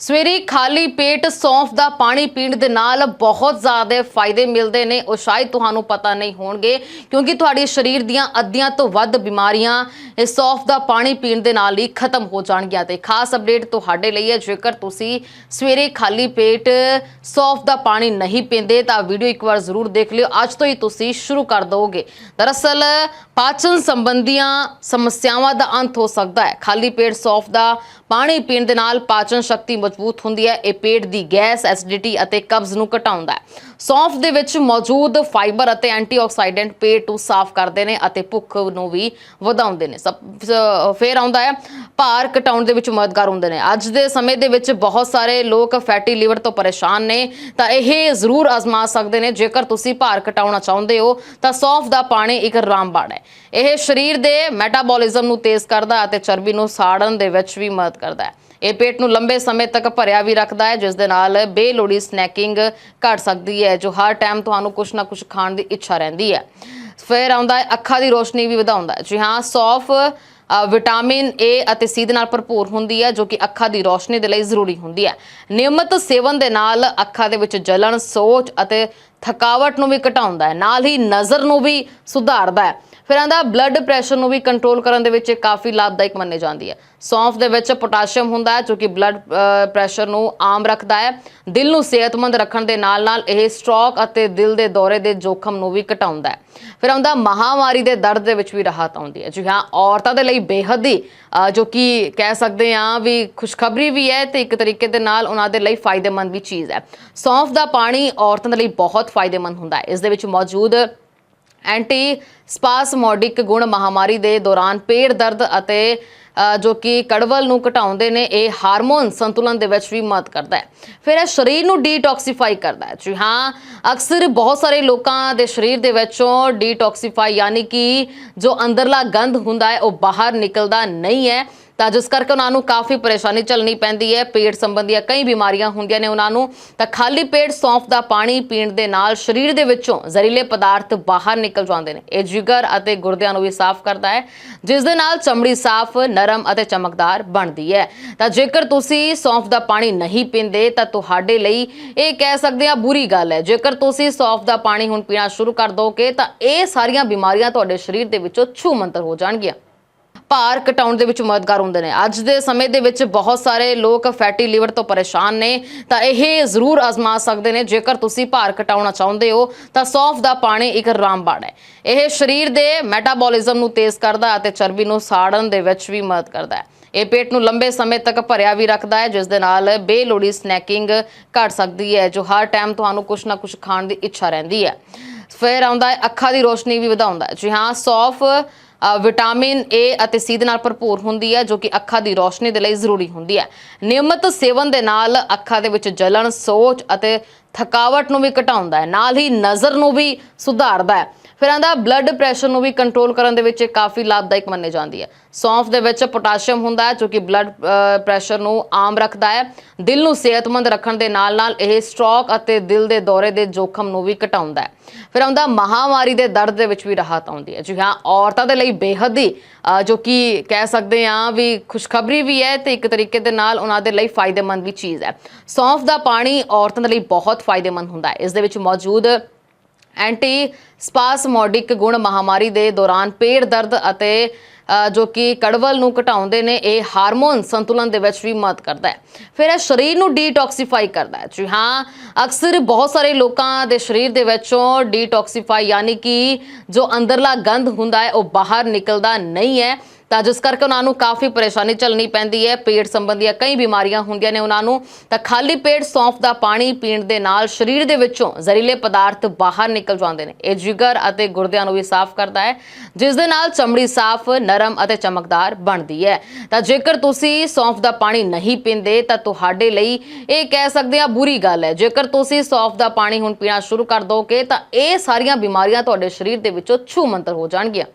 ਸਵੇਰੇ ਖਾਲੀ ਪੇਟ ਸੌਂਫ ਦਾ ਪਾਣੀ ਪੀਣ ਦੇ ਨਾਲ ਬਹੁਤ ਜ਼ਿਆਦਾ ਫਾਇਦੇ ਮਿਲਦੇ ਨੇ। ਉਹ ਸ਼ਾਇਦ ਤੁਹਾਨੂੰ ਪਤਾ ਨਹੀਂ ਹੋਣਗੇ, ਕਿਉਂਕਿ ਤੁਹਾਡੇ ਸਰੀਰ ਦੀਆਂ ਅੱਧੀਆਂ ਤੋਂ ਵੱਧ ਬਿਮਾਰੀਆਂ ਇਸ ਸੌਂਫ ਦਾ ਪਾਣੀ ਪੀਣ ਦੇ ਨਾਲ ਹੀ ਖਤਮ ਹੋ ਜਾਣਗੀਆਂ ਤੇ ਖਾਸ ਅਪਡੇਟ ਤੁਹਾਡੇ ਲਈ ਹੈ। ਜੇਕਰ ਤੁਸੀਂ ਸਵੇਰੇ ਖਾਲੀ ਪੇਟ ਸੌਂਫ ਦਾ ਪਾਣੀ ਨਹੀਂ ਪੀਂਦੇ, ਤਾਂ ਵੀਡੀਓ ਇੱਕ ਵਾਰ ਜ਼ਰੂਰ ਦੇਖ ਲਿਓ। ਅੱਜ ਤੋਂ ਹੀ ਤੁਸੀਂ ਸ਼ੁਰੂ ਕਰ ਦਿਓਗੇ ਦਰਅਸਲ, ਪਾਚਨ ਸੰਬੰਧੀਆਂ ਸਮੱਸਿਆਵਾਂ ਦਾ ਅੰਤ ਹੋ ਸਕਦਾ ਹੈ। ਖਾਲੀ ਪੇਟ ਸੌਂਫ ਦਾ ਪਾਣੀ ਪੀਣ ਦੇ ਨਾਲ ਪਾਚਨ ਸ਼ਕਤੀ ਮਜ਼ਬੂਤ ਹੁੰਦੀ ਹੈ, ਇਹ ਪੇਟ ਦੀ ਗੈਸ, ਐਸਿਡਿਟੀ ਅਤੇ ਕਬਜ਼ ਨੂੰ ਘਟਾਉਂਦਾ ਹੈ। ਸੌਂਫ ਦੇ ਵਿੱਚ ਮੌਜੂਦ ਫਾਈਬਰ ਅਤੇ ਐਂਟੀਆਕਸਾਈਡੈਂਟ ਪੇਟ ਨੂੰ ਸਾਫ਼ ਕਰਦੇ ਨੇ ਅਤੇ ਭੁੱਖ ਨੂੰ ਵੀ ਵਧਾਉਂਦੇ ਨੇ। ਸਭ, ਸ- ਫੇਰ ਆਉਂਦਾ ਹੈ, ਭਾਰ ਘਟਾਉਣ ਦੇ ਵਿੱਚ ਮਦਦਗਾਰ ਹੁੰਦੇ ਨੇ। ਅੱਜ ਦੇ ਸਮੇਂ ਦੇ ਵਿੱਚ ਬਹੁਤ ਸਾਰੇ ਲੋਕ ਫੈਟੀ ਲਿਵਰ ਤੋਂ ਪਰੇਸ਼ਾਨ ਨੇ, ਤਾਂ ਇਹ ਜ਼ਰੂਰ ਅਜ਼ਮਾ ਸਕਦੇ ਨੇ। ਜੇਕਰ ਤੁਸੀਂ ਭਾਰ ਘਟਾਉਣਾ ਚਾਹੁੰਦੇ ਹੋ, ਤਾਂ ਸੌਂਫ ਦਾ ਪਾਣੀ ਇੱਕ ਰਾਮਬਾਣ ਹੈ। ਇਹ ਸਰੀਰ ਦੇ ਮੈਟਾਬੋਲਿਜ਼ਮ ਨੂੰ ਤੇਜ਼ ਕਰਦਾ ਅਤੇ ਚਰਬੀ ਨੂੰ ਸਾੜਨ ਦੇ ਵਿੱਚ ਵੀ ਮਦਦ ਕਰਦਾ ਹੈ। ਇਹ ਪੇਟ ਨੂੰ ਲੰਬੇ ਸਮੇਂ ਤੱਕ ਭਰਿਆ ਵੀ ਰੱਖਦਾ ਹੈ, ਜਿਸ ਦੇ ਨਾਲ ਬੇਲੋੜੀ ਸਨੈਕਿੰਗ ਘਟ ਸਕਦੀ ਹੈ, ਜੋ ਹਰ ਟਾਈਮ ਤੁਹਾਨੂੰ ਕੁਝ ਨਾ ਕੁਝ ਖਾਣ ਦੀ ਇੱਛਾ ਰਹਿੰਦੀ ਹੈ। ਫਿਰ ਆਉਂਦਾ ਹੈ, ਅੱਖਾਂ ਦੀ ਰੋਸ਼ਨੀ ਵੀ ਵਧਾਉਂਦਾ ਹੈ। ਜੀ ਹਾਂ, ਸੌਫ ਵਿਟਾਮਿਨ ਏ ਅਤੇ ਸੀ ਦੇ ਨਾਲ ਭਰਪੂਰ ਹੁੰਦੀ ਹੈ, ਜੋ ਕਿ ਅੱਖਾਂ ਦੀ ਰੋਸ਼ਨੀ ਦੇ ਲਈ ਜ਼ਰੂਰੀ ਹੁੰਦੀ ਹੈ। ਨਿਯਮਿਤ ਸੇਵਨ ਦੇ ਨਾਲ ਅੱਖਾਂ ਦੇ ਵਿੱਚ ਜਲਣ ਸੋਜ ਅਤੇ ਥਕਾਵਟ ਨੂੰ ਵੀ ਘਟਾਉਂਦਾ ਹੈ। ਨਾਲ ਹੀ ਨਜ਼ਰ ਨੂੰ ਵੀ ਸੁਧਾਰਦਾ ਹੈ। ਫਿਰ ਆਂਦਾ ਬਲੱਡ ਪ੍ਰੈਸ਼ਰ ਨੂੰ ਵੀ ਕੰਟਰੋਲ ਕਰਨ ਦੇ ਵਿੱਚ ਇਹ ਕਾਫੀ ਲਾਭਦਾਇਕ ਮੰਨੀ ਜਾਂਦੀ ਹੈ। ਸੌਂਫ ਦੇ ਵਿੱਚ ਪੋਟਾਸ਼ੀਅਮ ਹੁੰਦਾ ਹੈ, ਜੋ ਕਿ ਬਲੱਡ ਪ੍ਰੈਸ਼ਰ ਨੂੰ ਆਮ ਰੱਖਦਾ ਹੈ। ਦਿਲ ਨੂੰ ਸਿਹਤਮੰਦ ਰੱਖਣ ਦੇ ਨਾਲ-ਨਾਲ ਇਹ ਸਟ੍ਰੋਕ ਅਤੇ ਦਿਲ ਦੇ ਦੌਰੇ ਦੇ ਜੋਖਮ ਨੂੰ ਵੀ ਘਟਾਉਂਦਾ ਹੈ। ਫਿਰ ਆਉਂਦਾ ਮਹਾਮਾਰੀ ਦੇ ਦਰਦ ਦੇ ਵਿੱਚ ਵੀ ਰਾਹਤ ਆਉਂਦੀ ਹੈ। ਜੀ ਹਾਂ, ਔਰਤਾਂ ਦੇ ਲਈ ਬੇਹੱਦ ਹੀ ਜੋ ਕਿ ਕਹਿ ਸਕਦੇ ਹਾਂ ਵੀ ਖੁਸ਼ਖਬਰੀ ਵੀ ਹੈ ਤੇ ਇੱਕ ਤਰੀਕੇ ਦੇ ਨਾਲ ਉਹਨਾਂ ਦੇ ਲਈ ਫਾਇਦੇਮੰਦ ਵੀ ਚੀਜ਼ ਹੈ। ਸੌਂਫ ਦਾ ਪਾਣੀ ਔਰਤਾਂ ਦੇ ਲਈ ਬਹੁਤ ਫਾਇਦੇਮੰਦ ਹੁੰਦਾ ਹੈ। ਇਸ ਦੇ ਵਿੱਚ ਮੌਜੂਦ ਐਂਟੀ ਸਪਾਸਮੋਡਿਕ ਗੁਣ ਮਹਾਮਾਰੀ ਦੇ ਦੌਰਾਨ ਪੇਟ ਦਰਦ ਅਤੇ ਜੋ ਕਿ ਕੜਵਲ ਨੂੰ ਘਟਾਉਂਦੇ ਨੇ, ਇਹ ਹਾਰਮੋਨ ਸੰਤੁਲਨ ਦੇ ਵਿੱਚ ਵੀ ਮਦਦ ਕਰਦਾ ਹੈ। ਫਿਰ ਇਹ ਸਰੀਰ ਨੂੰ ਡੀਟੌਕਸੀਫਾਈ ਕਰਦਾ ਹੈ। ਜੀ ਹਾਂ, ਅਕਸਰ ਬਹੁਤ ਸਾਰੇ ਲੋਕਾਂ ਦੇ ਸਰੀਰ ਦੇ ਵਿੱਚੋਂ ਡੀਟੌਕਸੀਫਾਈ ਯਾਨੀ ਕਿ ਜੋ ਅੰਦਰਲਾ ਗੰਧ ਹੁੰਦਾ ਹੈ, ਉਹ ਬਾਹਰ ਨਿਕਲਦਾ ਨਹੀਂ ਹੈ। ਤਾਂ ਜਿਸ ਕਰਕੇ ਉਹਨਾਂ ਨੂੰ ਕਾਫੀ ਪਰੇਸ਼ਾਨੀ ਝੱਲਣੀ ਪੈਂਦੀ ਹੈ, ਪੇਟ ਸੰਬੰਧੀਆਂ ਕਈ ਬਿਮਾਰੀਆਂ ਹੁੰਦੀਆਂ ਨੇ ਉਹਨਾਂ ਨੂੰ, ਤਾਂ ਖਾਲੀ ਪੇਟ ਸੌਂਫ ਦਾ ਪਾਣੀ ਪੀਣ ਦੇ ਨਾਲ ਸਰੀਰ ਦੇ ਵਿੱਚੋਂ ਜ਼ਹਿਰੀਲੇ ਪਦਾਰਥ ਬਾਹਰ ਨਿਕਲ ਜਾਂਦੇ ਨੇ। ਇਹ ਜਿਗਰ ਅਤੇ ਗੁਰਦਿਆਂ ਨੂੰ ਵੀ ਸਾਫ਼ ਕਰਦਾ ਹੈ, ਜਿਸ ਦੇ ਨਾਲ ਚਮੜੀ ਸਾਫ਼, ਨਰਮ ਅਤੇ ਚਮਕਦਾਰ ਬਣਦੀ ਹੈ। ਤਾਂ ਜੇਕਰ ਤੁਸੀਂ ਸੌਂਫ ਦਾ ਪਾਣੀ ਨਹੀਂ ਪੀਂਦੇ, ਤਾਂ ਤੁਹਾਡੇ ਲਈ ਇਹ ਕਹਿ ਸਕਦੇ ਆ ਬੁਰੀ ਗੱਲ ਹੈ। ਜੇਕਰ ਤੁਸੀਂ ਸੌਂਫ ਦਾ ਪਾਣੀ ਹੁਣ ਪੀਣਾ ਸ਼ੁਰੂ ਕਰ ਦੋਗੇ, ਤਾਂ ਇਹ ਸਾਰੀਆਂ ਬਿਮਾਰੀਆਂ ਤੁਹਾਡੇ ਸਰੀਰ ਦੇ ਵਿੱਚੋਂ ਛੂ ਮੰਤਰ ਹੋ ਜਾਣਗੀਆਂ। ਭਾਰ ਘਟਾਉਣ ਦੇ ਵਿੱਚ ਮਦਦਗਾਰ ਹੁੰਦੇ ਨੇ। ਅੱਜ ਦੇ ਸਮੇਂ ਦੇ ਵਿੱਚ ਬਹੁਤ ਸਾਰੇ ਲੋਕ ਫੈਟੀ ਲਿਵਰ ਤੋਂ ਪਰੇਸ਼ਾਨ ਨੇ। ਤਾਂ ਇਹ ਜ਼ਰੂਰ ਅਜ਼ਮਾ ਸਕਦੇ ਨੇ। ਜੇਕਰ ਤੁਸੀਂ ਭਾਰ ਘਟਾਉਣਾ ਚਾਹੁੰਦੇ ਹੋ, ਤਾਂ ਸੌਂਫ ਦਾ ਪਾਣੀ ਇੱਕ ਰਾਮਬਾਣ ਹੈ। ਇਹ ਸਰੀਰ ਦੇ ਮੈਟਾਬੋਲਿਜ਼ਮ ਨੂੰ ਤੇਜ਼ ਕਰਦਾ ਅਤੇ ਚਰਬੀ ਨੂੰ ਸਾੜਨ ਦੇ ਵਿੱਚ ਵੀ ਮਦਦ ਕਰਦਾ ਹੈ। ਇਹ ਪੇਟ ਨੂੰ ਲੰਬੇ ਸਮੇਂ ਤੱਕ ਭਰਿਆ ਵੀ ਰੱਖਦਾ ਹੈ, ਜਿਸ ਦੇ ਨਾਲ ਬੇਲੋੜੀ ਸਨੈਕਿੰਗ ਘਟ ਸਕਦੀ ਹੈ, ਜੋ ਹਰ ਟਾਈਮ ਤੁਹਾਨੂੰ ਕੁਝ ਨਾ ਕੁਝ ਖਾਣ ਦੀ ਇੱਛਾ ਰਹਿੰਦੀ ਹੈ। ਫਿਰ ਆਉਂਦਾ ਹੈ, ਅੱਖਾਂ ਦੀ ਰੋਸ਼ਨੀ ਵੀ ਵਧਾਉਂਦਾ ਹੈ। ਜੀ ਹਾਂ, ਸੌਫ ਵਿਟਾਮਿਨ ਏ ਅਤੇ ਸੀ ਦੇ ਨਾਲ ਭਰਪੂਰ ਹੁੰਦੀ ਹੈ, ਜੋ ਕਿ ਅੱਖਾਂ ਦੀ ਰੋਸ਼ਨੀ ਦੇ ਲਈ ਜ਼ਰੂਰੀ ਹੁੰਦੀ ਹੈ। ਨਿਯਮਤ ਸੇਵਨ ਦੇ ਨਾਲ ਅੱਖਾਂ ਦੇ ਵਿੱਚ ਜਲਣ ਸੋਜ ਅਤੇ ਥਕਾਵਟ ਨੂੰ ਵੀ ਘਟਾਉਂਦਾ ਹੈ। ਨਾਲ ਹੀ ਨਜ਼ਰ ਨੂੰ ਵੀ ਸੁਧਾਰਦਾ ਹੈ। ਫਿਰ ਆਂਦਾ ਬਲੱਡ ਪ੍ਰੈਸ਼ਰ ਨੂੰ ਵੀ ਕੰਟਰੋਲ ਕਰਨ ਦੇ ਵਿੱਚ ਇਹ ਕਾਫੀ ਲਾਭਦਾਇਕ ਮੰਨੀ ਜਾਂਦੀ ਹੈ। ਸੌਂਫ ਦੇ ਵਿੱਚ ਪੋਟਾਸ਼ੀਅਮ ਹੁੰਦਾ ਹੈ, ਜੋ ਕਿ ਬਲੱਡ ਪ੍ਰੈਸ਼ਰ ਨੂੰ ਆਮ ਰੱਖਦਾ ਹੈ। ਦਿਲ ਨੂੰ ਸਿਹਤਮੰਦ ਰੱਖਣ ਦੇ ਨਾਲ-ਨਾਲ ਇਹ ਸਟ੍ਰੋਕ ਅਤੇ ਦਿਲ ਦੇ ਦੌਰੇ ਦੇ ਜੋਖਮ ਨੂੰ ਵੀ ਘਟਾਉਂਦਾ ਹੈ। ਫਿਰ ਆਉਂਦਾ ਮਹਾਮਾਰੀ ਦੇ ਦਰਦ ਦੇ ਵਿੱਚ ਵੀ ਰਾਹਤ ਆਉਂਦੀ ਹੈ। ਜੀ ਹਾਂ, ਔਰਤਾਂ ਦੇ ਲਈ ਬੇਹੱਦ ਹੀ ਜੋ ਕਿ ਕਹਿ ਸਕਦੇ ਹਾਂ ਵੀ ਖੁਸ਼ਖਬਰੀ ਵੀ ਹੈ ਤੇ ਇੱਕ ਤਰੀਕੇ ਦੇ ਨਾਲ ਉਹਨਾਂ ਦੇ ਲਈ ਫਾਇਦੇਮੰਦ ਵੀ ਚੀਜ਼ ਹੈ। ਸੌਂਫ ਦਾ ਪਾਣੀ ਔਰਤਾਂ ਦੇ ਲਈ ਬਹੁਤ ਫਾਇਦੇਮੰਦ ਹੁੰਦਾ ਹੈ। ਇਸ ਦੇ ਵਿੱਚ ਮੌਜੂਦ ਐਂਟੀ ਸਪਾਸਮੋਡਿਕ ਗੁਣ ਮਹਾਮਾਰੀ ਦੇ ਦੌਰਾਨ ਪੇਟ ਦਰਦ ਅਤੇ ਜੋ ਕਿ ਕੜਵਲ ਨੂੰ ਘਟਾਉਂਦੇ ਨੇ, ਇਹ ਹਾਰਮੋਨ ਸੰਤੁਲਨ ਦੇ ਵਿੱਚ ਵੀ ਮਦਦ ਕਰਦਾ ਹੈ। ਫਿਰ ਇਹ ਸਰੀਰ ਨੂੰ ਡੀਟੌਕਸੀਫਾਈ ਕਰਦਾ ਹੈ। ਜੀ ਹਾਂ, ਅਕਸਰ ਬਹੁਤ ਸਾਰੇ ਲੋਕਾਂ ਦੇ ਸਰੀਰ ਦੇ ਵਿੱਚੋਂ ਡੀਟੌਕਸੀਫਾਈ ਯਾਨੀ ਕਿ ਜੋ ਅੰਦਰਲਾ ਗੰਧ ਹੁੰਦਾ ਹੈ, ਉਹ ਬਾਹਰ ਨਿਕਲਦਾ ਨਹੀਂ ਹੈ। ਤਾਂ ਜਿਸ ਕਰਕੇ ਉਹਨਾਂ ਨੂੰ ਕਾਫੀ ਪਰੇਸ਼ਾਨੀ ਝੱਲਣੀ ਪੈਂਦੀ ਹੈ, ਪੇਟ ਸੰਬੰਧੀਆਂ ਕਈ ਬਿਮਾਰੀਆਂ ਹੁੰਦੀਆਂ ਨੇ ਉਹਨਾਂ ਨੂੰ, ਤਾਂ ਖਾਲੀ ਪੇਟ ਸੌਂਫ ਦਾ ਪਾਣੀ ਪੀਣ ਦੇ ਨਾਲ ਸਰੀਰ ਦੇ ਵਿੱਚੋਂ ਜ਼ਹਿਰੀਲੇ ਪਦਾਰਥ ਬਾਹਰ ਨਿਕਲ ਜਾਂਦੇ ਨੇ। ਇਹ ਜਿਗਰ ਅਤੇ ਗੁਰਦਿਆਂ ਨੂੰ ਵੀ ਸਾਫ਼ ਕਰਦਾ ਹੈ, ਜਿਸ ਦੇ ਨਾਲ ਚਮੜੀ ਸਾਫ਼, ਨਰਮ ਅਤੇ ਚਮਕਦਾਰ ਬਣਦੀ ਹੈ। ਤਾਂ ਜੇਕਰ ਤੁਸੀਂ ਸੌਂਫ ਦਾ ਪਾਣੀ ਨਹੀਂ ਪੀਂਦੇ, ਤਾਂ ਤੁਹਾਡੇ ਲਈ ਇਹ ਕਹਿ ਸਕਦੇ ਆ ਬੁਰੀ ਗੱਲ ਹੈ। ਜੇਕਰ ਤੁਸੀਂ ਸੌਂਫ ਦਾ ਪਾਣੀ ਹੁਣ ਪੀਣਾ ਸ਼ੁਰੂ ਕਰ ਦੋਗੇ, ਤਾਂ ਇਹ ਸਾਰੀਆਂ ਬਿਮਾਰੀਆਂ ਤੁਹਾਡੇ ਸਰੀਰ ਦੇ ਵਿੱਚੋਂ ਛੂ ਮੰਤਰ ਹੋ ਜਾਣਗੀਆਂ।